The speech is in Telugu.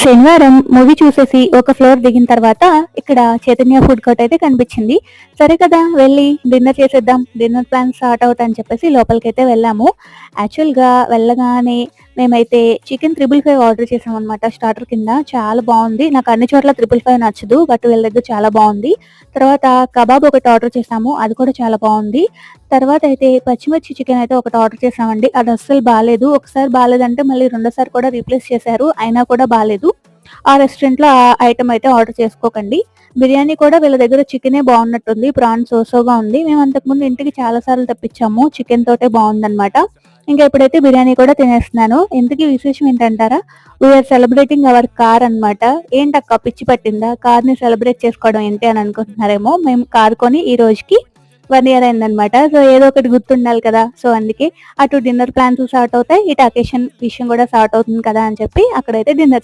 శనివారం మూవీ చూసేసి ఒక ఫ్లోర్ దిగిన తర్వాత ఇక్కడ చైతన్య ఫుడ్ కోర్ట్ అయితే కనిపించింది. సరే కదా వెళ్ళి డిన్నర్ చేసేద్దాం డిన్నర్ ప్లాన్ స్టార్ట్ అవుట్ అని చెప్పేసి లోపలికి అయితే వెళ్ళాము యాక్చువల్గా వెళ్ళగానే మేమైతే చికెన్ త్రిబుల్ ఫైవ్ ఆర్డర్ చేసాం అనమాట స్టార్టర్ కింద. చాలా బాగుంది. నాకు అన్ని చోట్ల త్రిబుల్ ఫైవ్ నచ్చదు. బట్ వీళ్ళ దగ్గర చాలా బాగుంది. తర్వాత కబాబ్ ఒకటి ఆర్డర్ చేసాము. అది కూడా చాలా బాగుంది. తర్వాత అయితే పచ్చిమిర్చి చికెన్ అయితే ఒకటి ఆర్డర్ చేసామండి. అది అస్సలు బాగాలేదు ఒకసారి బాగాలేదంటే మళ్ళీ రెండోసారి కూడా రీప్లేస్ చేశారు. అయినా కూడా బాగాలేదు ఆ రెస్టారెంట్లో ఆ ఐటమ్ అయితే ఆర్డర్ చేసుకోకండి. బిర్యానీ కూడా వీళ్ళ దగ్గర చికెనే బాగున్నట్టుంది. ప్రాన్స్ సోసోగా ఉంది. మేము అంతకుముందు ఇంటికి చాలా సార్లు తెప్పించాము. చికెన్ తోటే బాగుందన్నమాట. ఇంకా ఇప్పుడైతే బిర్యానీ కూడా తినేస్తున్నాను. ఎందుకు విశేషం ఏంటంటారా? వీఆర్ సెలబ్రేటింగ్ అవర్ కార్ అన్నమాట. ఏంటక్క పిచ్చి పట్టిందా? కార్ని సెలబ్రేట్ చేసుకోవడం ఏంటి అని అనుకుంటున్నారేమో. మేము కార్ కొని ఈ రోజుకి వన్ ఇయర్ అయిందనమాట సో ఏదో ఒకటి గుర్తుండాలి కదా. సో అందుకే అటు డిన్నర్ ప్లాన్స్ స్టార్ట్ అవుతాయి ఇటు అకేషన్ విషయం కూడా స్టార్ట్ అవుతుంది కదా అని చెప్పి అక్కడైతే డిన్నర్